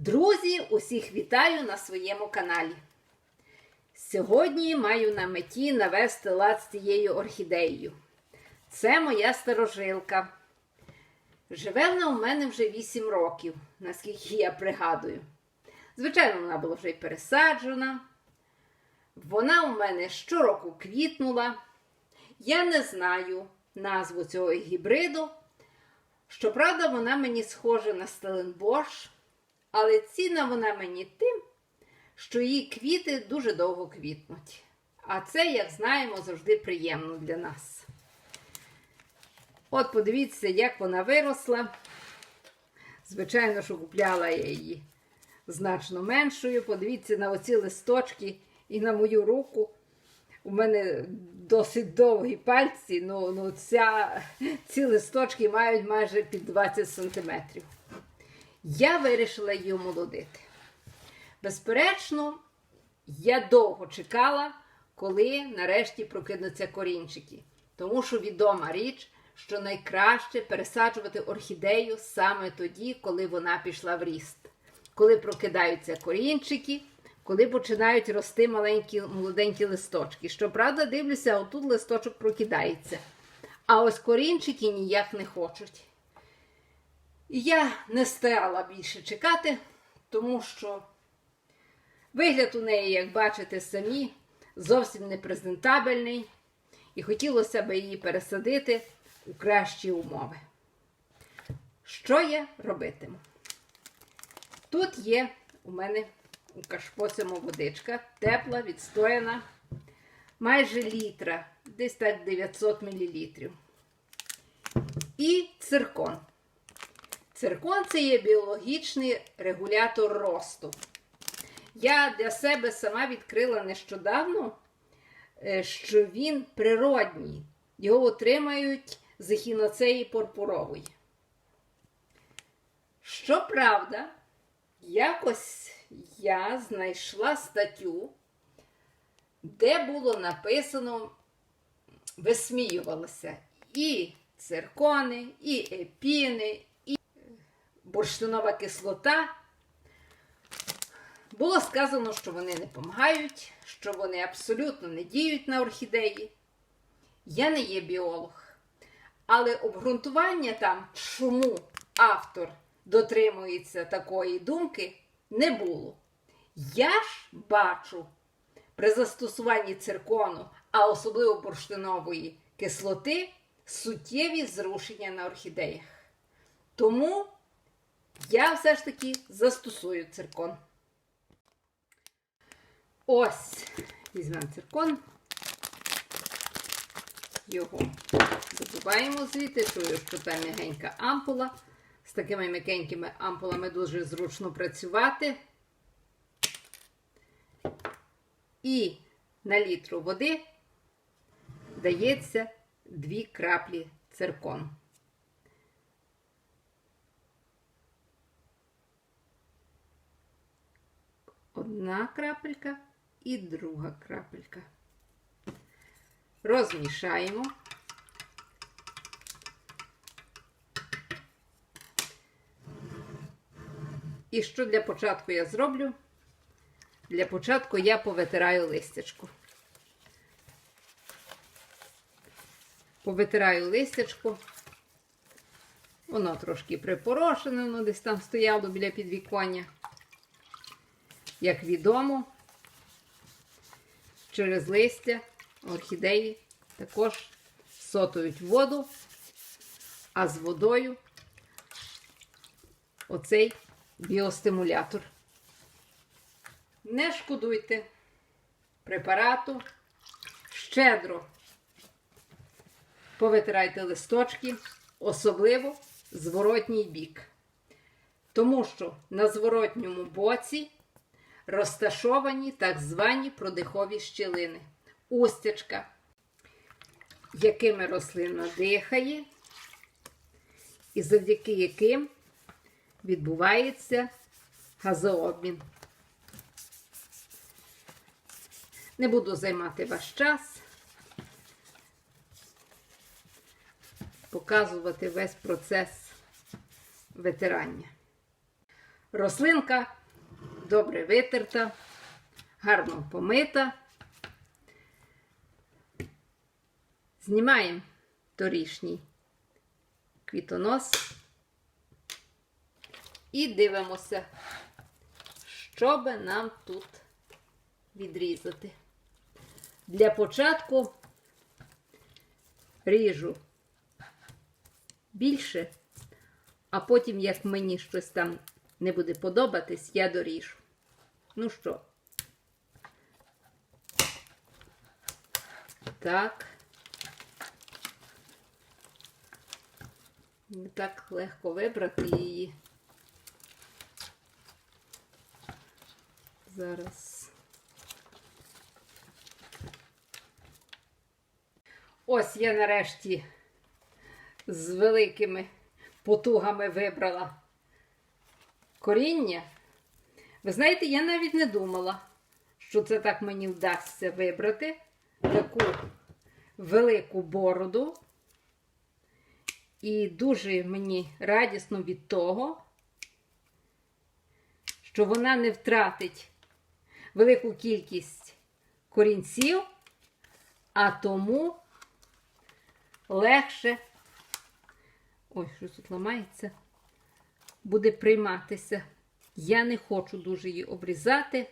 Друзі, усіх вітаю на своєму каналі. Сьогодні маю на меті навести лад з цією орхідеєю. Це моя старожилка. Живе вона у мене вже 8 років, наскільки я пригадую. Звичайно, вона була вже й пересаджена. Вона у мене щороку квітнула. Я не знаю назву цього гібриду. Щоправда, вона мені схожа на Стеленбош, але ціна вона мені тим, що її квіти дуже довго квітнуть. А це, як знаємо, завжди приємно для нас. От подивіться, як вона виросла. Звичайно, що купляла я її значно меншою. Подивіться на оці листочки і на мою руку. У мене досить довгі пальці, ну, ну ця, ці листочки мають майже під 20 см. Я вирішила її омолодити. Безперечно, я довго чекала, коли нарешті прокинуться корінчики. Тому що відома річ, що найкраще пересаджувати орхідею саме тоді, коли вона пішла в ріст. Коли прокидаються корінчики, коли починають рости маленькі молоденькі листочки. Щоправда, дивлюся, отут листочок прокидається. А ось корінчики ніяк не хочуть. Я не стала більше чекати, тому що вигляд у неї, як бачите самі, зовсім не презентабельний, і хотілося б її пересадити у кращі умови. Що я робитиму? Тут є у мене у кашпо цьому водичка, тепла, відстояна, майже літра, десь так 900 мл. І циркон. Циркон це є біологічний регулятор росту. Я для себе сама відкрила нещодавно, е, що він природній. Його отримають з ехіноцеї пурпурової. Щоправда, якось я знайшла статтю, де було написано, висміювалося і циркони, і епіни, бурштинова кислота. Було сказано, що вони не допомагають, що вони абсолютно не діють на орхідеї. Я не є біолог. Але обґрунтування там, чому автор дотримується такої думки, не було. Я ж бачу при застосуванні циркону, а особливо бурштинової кислоти, суттєві зрушення на орхідеях. Тому я все ж таки застосую циркон. Ось, візьмемо циркон. Його забуваємо звідти, чую, що там м'ягенька ампула. З такими м'якенькими ампулами дуже зручно працювати. І на літру води дається 2 краплі циркону. Одна крапелька і друга крапелька. Розмішаємо. І що для початку я зроблю? Для початку я повитираю листячку. Повитираю листячку. Воно трошки припорошене, воно десь там стояло біля підвіконня. Як відомо, через листя орхідеї також сотують воду, а з водою оцей біостимулятор. Не шкодуйте препарату, щедро повитирайте листочки, особливо зворотній бік. Тому що на зворотньому боці розташовані так звані продихові щілини, устячка, якими рослина дихає, і завдяки яким відбувається газообмін. Не буду займати ваш час, показувати весь процес витирання. Рослинка добре витерта, гарно помита. Знімаємо торішній квітонос і дивимося, що би нам тут відрізати. Для початку ріжу більше, а потім, як мені щось там не буде подобатись, я доріжу. Ну що? Так. Не так легко вибрати її. Зараз. Ось я нарешті з великими потугами вибрала коріння. Ви знаєте, я навіть не думала, що це так мені вдасться вибрати таку велику бороду. І дуже мені радісно від того, що вона не втратить велику кількість корінців, а тому легше, ой, що тут ламається, буде прийматися. Я не хочу дуже її обрізати.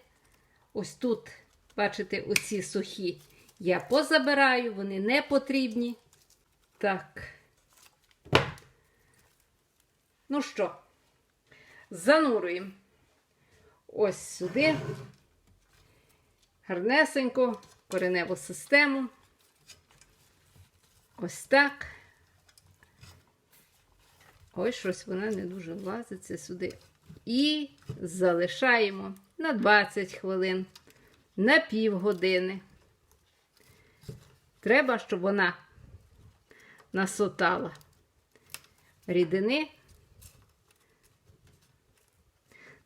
Ось тут, бачите, оці сухі я позабираю, вони не потрібні. Так. Ну що, занурюємо ось сюди гарнесенько кореневу систему. Ось так. Ось щось вона не дуже влазиться сюди. І залишаємо на 20 хвилин, на півгодини. Треба, щоб вона насотала рідини.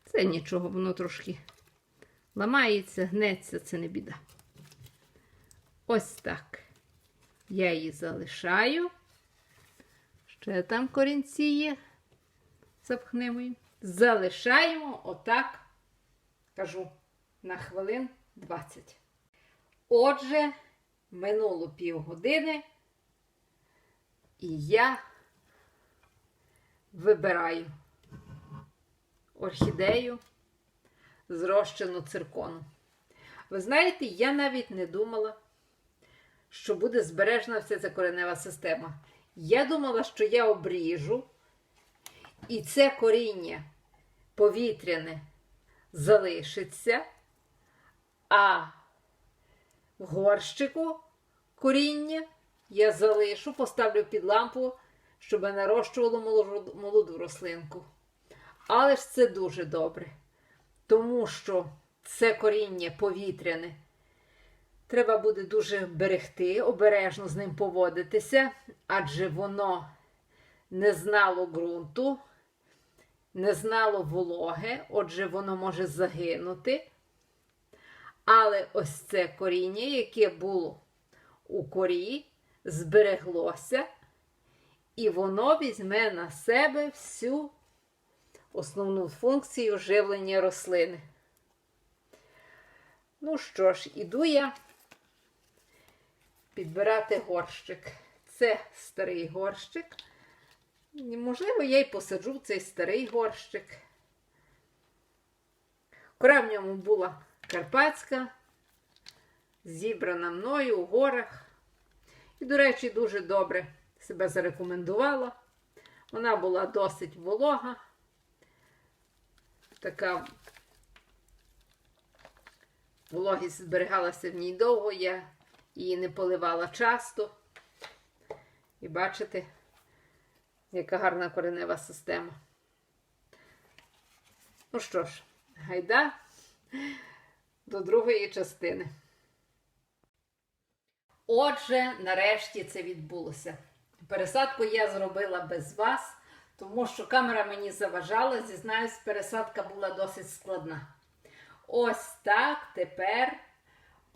Це нічого, воно трошки ламається, гнеться, це не біда. Ось так. Я її залишаю. Ще там корінці є. Запхнемо. Залишаємо отак, кажу, на хвилин 20. Отже, минуло півгодини, і я вибираю орхідею зрощену циркону. Ви знаєте, я навіть не думала, що буде збережена вся ця коренева система. Я думала, що я обріжу, і це коріння повітряне залишиться, а в горщику коріння я залишу, поставлю під лампу, щоб нарощувало молоду, рослинку. Але ж це дуже добре, тому що це коріння повітряне. Треба буде дуже берегти, обережно з ним поводитися, адже воно не знало ґрунту, не знало вологи, отже, воно може загинути. Але ось це коріння, яке було у корі, збереглося, і воно візьме на себе всю основну функцію живлення рослини. Ну що ж, іду я підбирати горщик. Це старий горщик. Можливо, я й посаджу цей старий горщик. Кора в ньому була карпатська, зібрана мною у горах. І, до речі, дуже добре себе зарекомендувала. Вона була досить волога, така вологість зберігалася в ній довго, я її не поливала часто. І бачите, яка гарна коренева система. Ну що ж, гайда до другої частини. Отже, нарешті це відбулося. Пересадку я зробила без вас, тому що камера мені заважала, зізнаюсь, пересадка була досить складна. Ось так тепер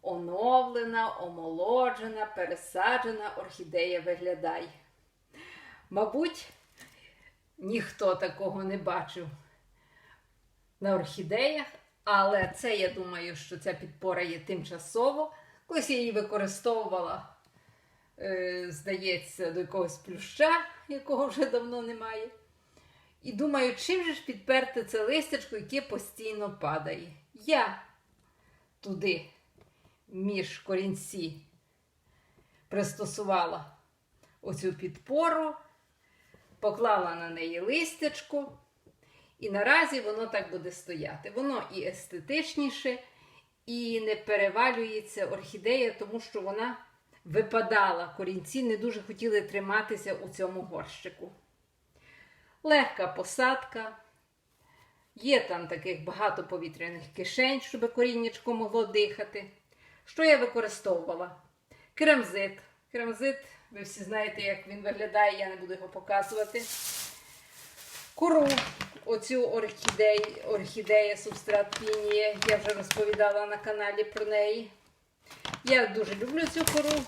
оновлена, омолоджена, пересаджена орхідея виглядає. Мабуть, ніхто такого не бачив. на орхідеях, але це я думаю, що ця підпора є тимчасово. Колись я її використовувала, е, здається, до якогось плюща, якого вже давно немає. І думаю, чим же ж підперти це листячко, яке постійно падає. Я туди між корінці пристосувала оцю підпору, поклала на неї листячко, і наразі воно так буде стояти. Воно і естетичніше, і не перевалюється орхідея, тому що вона випадала. Корінці не дуже хотіли триматися у цьому горщику. Легка посадка. Є там таких багато повітряних кишень, щоб коріннячко могло дихати. Що я використовувала? Керамзит. Керамзит, ви всі знаєте, як він виглядає, я не буду його показувати. Кору, оцю орхідею, орхідея субстрат пінія, я вже розповідала на каналі про неї. Я дуже люблю цю кору.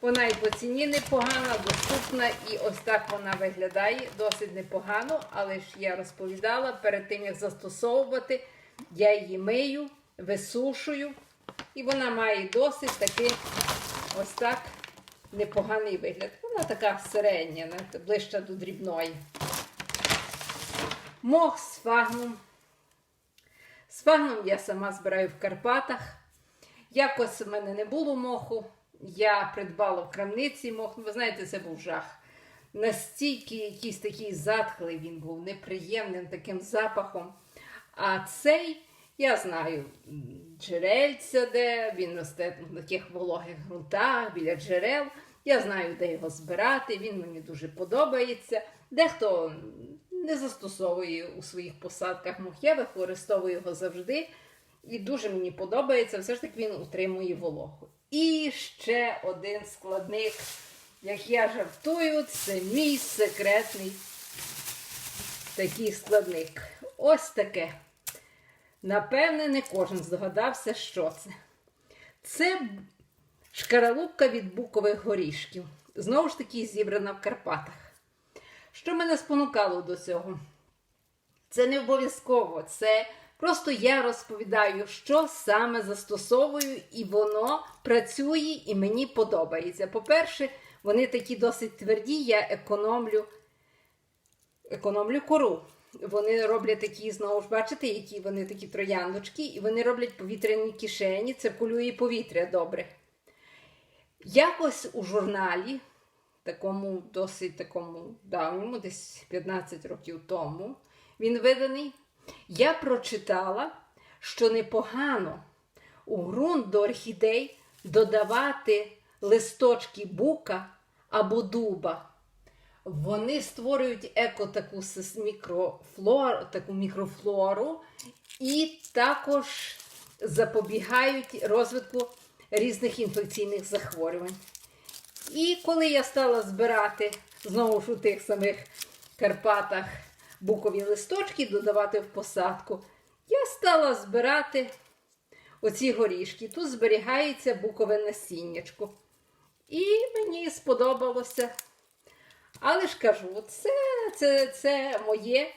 Вона і по ціні непогана, доступна, і ось так вона виглядає досить непогано, але ж я розповідала, перед тим як застосовувати, я її мию, висушую, і вона має досить такий ось так непоганий вигляд. Вона така середня, знаєте, ближче до дрібної. Мох з фагном. З фагном я сама збираю в Карпатах. Якось в мене не було моху. Я придбала в крамниці мох. Ну, ви знаєте, це був жах. Настільки якийсь такий затхлий він був, неприємним таким запахом. А цей, я знаю, джерельця, де він росте на таких вологих ґрунтах, біля джерел. Я знаю, де його збирати. Він мені дуже подобається. Дехто не застосовує у своїх посадках мох. Я використовую його завжди. І дуже мені подобається, все ж таки він утримує вологу. І ще один складник, як я жартую, це мій секретний такий складник. Ось таке. Напевне, не кожен здогадався, що це. Це шкаралупка від букових горішків. Знову ж таки, зібрана в Карпатах. Що мене спонукало до цього? Це не обов'язково. Це просто я розповідаю, що саме застосовую, і воно працює і мені подобається. По-перше, вони такі досить тверді, я економлю, економлю кору. Вони роблять такі, знову ж бачите, які вони такі трояндочки, і вони роблять повітряні кишені, циркулює повітря добре. Якось у журналі, такому досить такому давньому, десь 15 років тому, він виданий. Я прочитала, що непогано у ґрунт до орхідей додавати листочки бука або дуба. Вони створюють еко таку мікрофлору, таку мікрофлору і також запобігають розвитку різних інфекційних захворювань. І коли я стала збирати знову ж у тих самих Карпатах букові листочки, додавати в посадку, я стала збирати оці горішки. Тут зберігається букове насіннячко. І мені сподобалося. Але ж кажу, це, це, це моє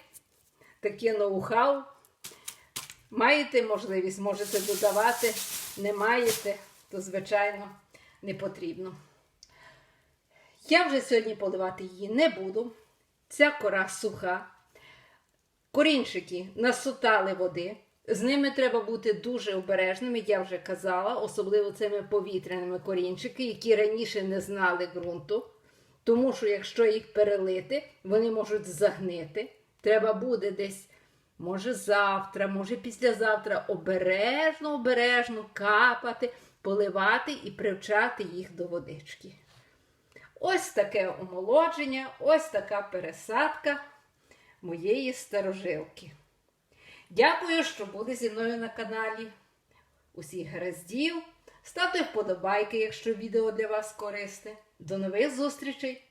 таке ноу-хау. Маєте можливість, можете додавати, не маєте, то, звичайно, не потрібно. Я вже сьогодні поливати її не буду. Ця кора суха. Корінчики насутали води. З ними треба бути дуже обережними, я вже казала, особливо цими повітряними корінчики, які раніше не знали ґрунту. Тому що якщо їх перелити, вони можуть загнити. Треба буде десь, може, завтра, може післязавтра обережно, обережно капати, поливати і привчати їх до водички. Ось таке омолодження, ось така пересадка моєї старожилки. Дякую, що були зі мною на каналі. Усіх гараздів. Ставте вподобайки, якщо відео для вас корисне. До нових зустрічей!